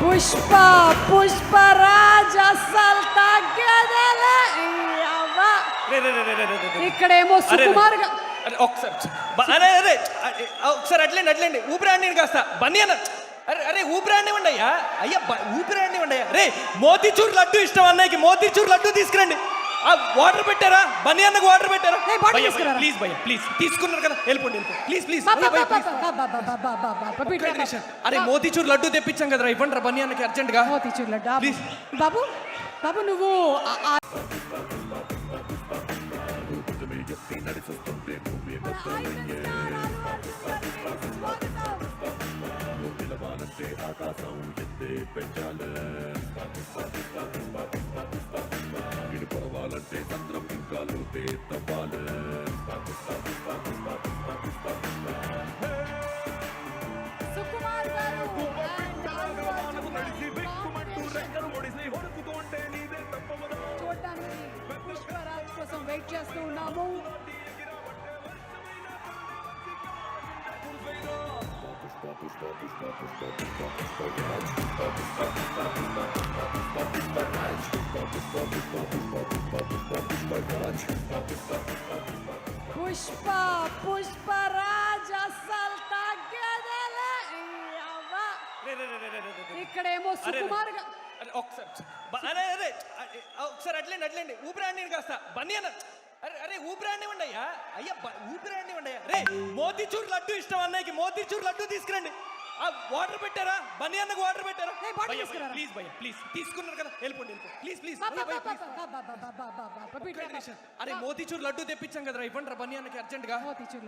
పుష్ప పుష్పరాజ్ అస్సలు తగ్గదలే. ఇక్కడేమో. సుకుమార్ ఒకసారి అరే అరే ఒకసారి అట్లేండి అట్లేండి. ఊపిరాండి నేను కాస్త. బన్నీ అన్న. అరే అరే ఊపిరాండి అయ్యా. అయ్యా ఊపిరాండి అయ్యా. రే మోతీచూర్ లడ్డు ఇష్టం అన్నయ్యకి మోతీచూర్ లడ్డు తీసుకురండి. వాటర్ పెట్టారా? బన్నీ అన్నకు వాటర్ పెట్టారా? ప్లీజ్ భయ ప్లీజ్ తీసుకున్నారు కదా వెళ్ళిపోండి ప్లీజ్ ప్లీజ్ అరే మోతీచూర్ లడ్డు తెప్పించాం కదరా ఇవ్వండి రా బన్నీ అన్నకి అర్జెంట్గా మోతీచూర్ లడ్డు. ప్లీజ్ బాబు బాబు నువ్వు ఆకాశం ఎత్తే పెంచాలి. ఆ- ఆ- సుకుమార్ గారు చూడడానికి పుష్పరాజ్ కోసం వెయిట్ చేస్తూ ఉన్నాము పుష్ప పుష్పరాజ్ అస్సలు తగ్గదలే ఈ అవ్వ. రే, రే, రే, రే, రే, రే, రే. ఇక్కడేమో అరే, రే. సుకుమార్ గా- అరే, ఒకసారి అరే అరే అరే, ఒకసారి అట్లేండి అట్లేండి. ఊపిరాండి నేను కాస్త. బన్నీ అన్న. అరే అరే ఊపిరాండి అయ్యా. అయ్యా ఊపిరాండి అయ్యా. రే మోతీచూర్ లడ్డు ఇష్టం అన్నయ్యకి మోతీచూర్ లడ్డు తీసుకురండి. వాటర్ పెట్టారా బన్నీ అన్నకు వాటర్ పెట్టారా ప్లీజ్ భయ్య ప్లీజ్ తీసుకున్నారు కదా వెళ్ళిపోండి ప్లీజ్ ప్లీజ్ అరే మోతీచూర్ లడ్డు తెప్పించాం కదా ఇవ్వండి రా బన్నీ అన్నకి అర్జెంట్గా మోతీచూర్